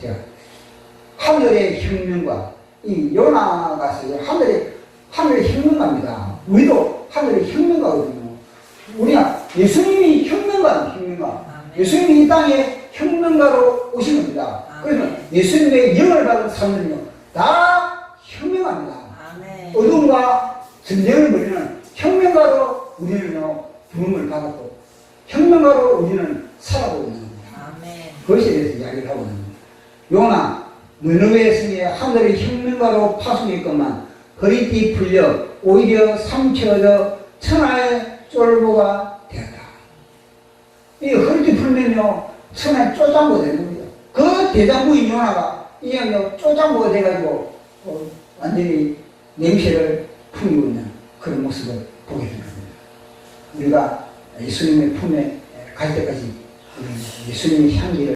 자, 하늘의 혁명과 이 요나가 하늘의 하늘의 혁명가입니다. 우리도 하늘의 혁명가거든요. 우리가 예수님이 혁명가, 혁명가. 예수님이 이 땅에 혁명가로 오신 겁니다. 그러면 예수님의 영을 받은 사람들은요, 다 혁명합니다. 어둠과 전쟁을 벌이는 혁명가로 우리는요, 부름을 받았고, 혁명가로 우리는 살아가고 있는 겁니다. 그것에 대해서 이야기를 하고 있는 겁니다. 요나, 느느웨 성에 하늘의 혁명가로 파송했건만 허리띠 풀려 오히려 삼켜져 천하의 쫄보가 되었다. 이 허리띠 풀면요, 천하의 쪼장보 되는 겁니다. 그 대장부인 요나가 이 양요 쪼장보가 돼가지고 어, 완전히 냄새를 풍기고 있는 그런 모습을 보게 되는 겁니다. 우리가 예수님의 품에 갈 때까지 예수님의 향기를